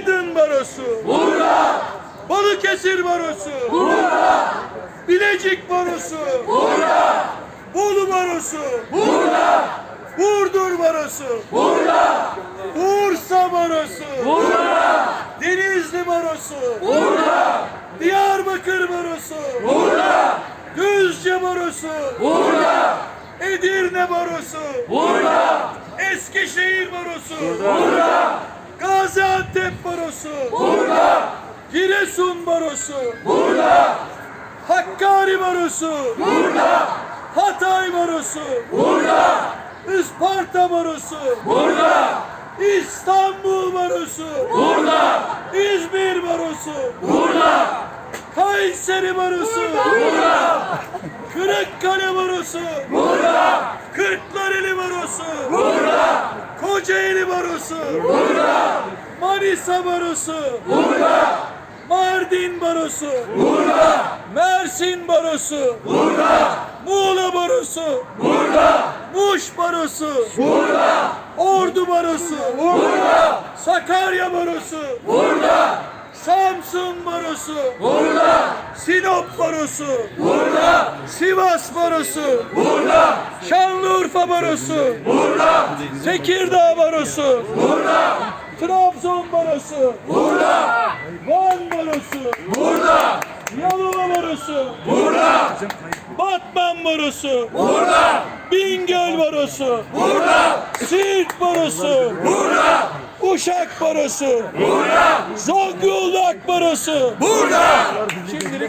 Aydın Barosu. Burada. Balıkesir Barosu. Burada. Bilecik Barosu. Burada. Bolu Barosu. Burada. Burdur Barosu. Burada. Bursa Barosu. Burada. Denizli Barosu. Burada. Diyarbakır Barosu. Burada. Düzce Barosu. Burada. Edirne Barosu. Burada. Eskişehir Barosu. Burada. Gaziantep Barosu. Burada. Giresun Barosu. Burada. Hakkari Barosu. Burada. Hatay Barosu. Burada. Isparta Barosu. Burada. İstanbul Barosu. Burada. İzmir Barosu. Burada. Kayseri Barosu. Burada. Kırıkkale Barosu. Burada. Kırklareli Barosu. Burada. Kocaeli Barosu. Burada. Manisa Barosu. Burada. Mardin Barosu. Burada. Mersin Barosu. Burada. Muğla Barosu. Burada. Muş Barosu. Burada. Ordu Barosu. Burada. Sakarya Barosu. Burada. Samsun Barosu. Burada. Sinop Barosu. Burada. Sivas Barosu. Burada. Şanlıurfa Barosu. Burada. Tekirdağ Barosu. Burada. Trabzon Barosu. Burada. Van Barosu. Burada. Yalova Barosu. Burada. Batman Barosu. Burada. Bingöl Barosu. Burada. Siirt Barosu. Burada. Uşak Barosu. Burada. Zonguldak Barosu. Burada. Bravo!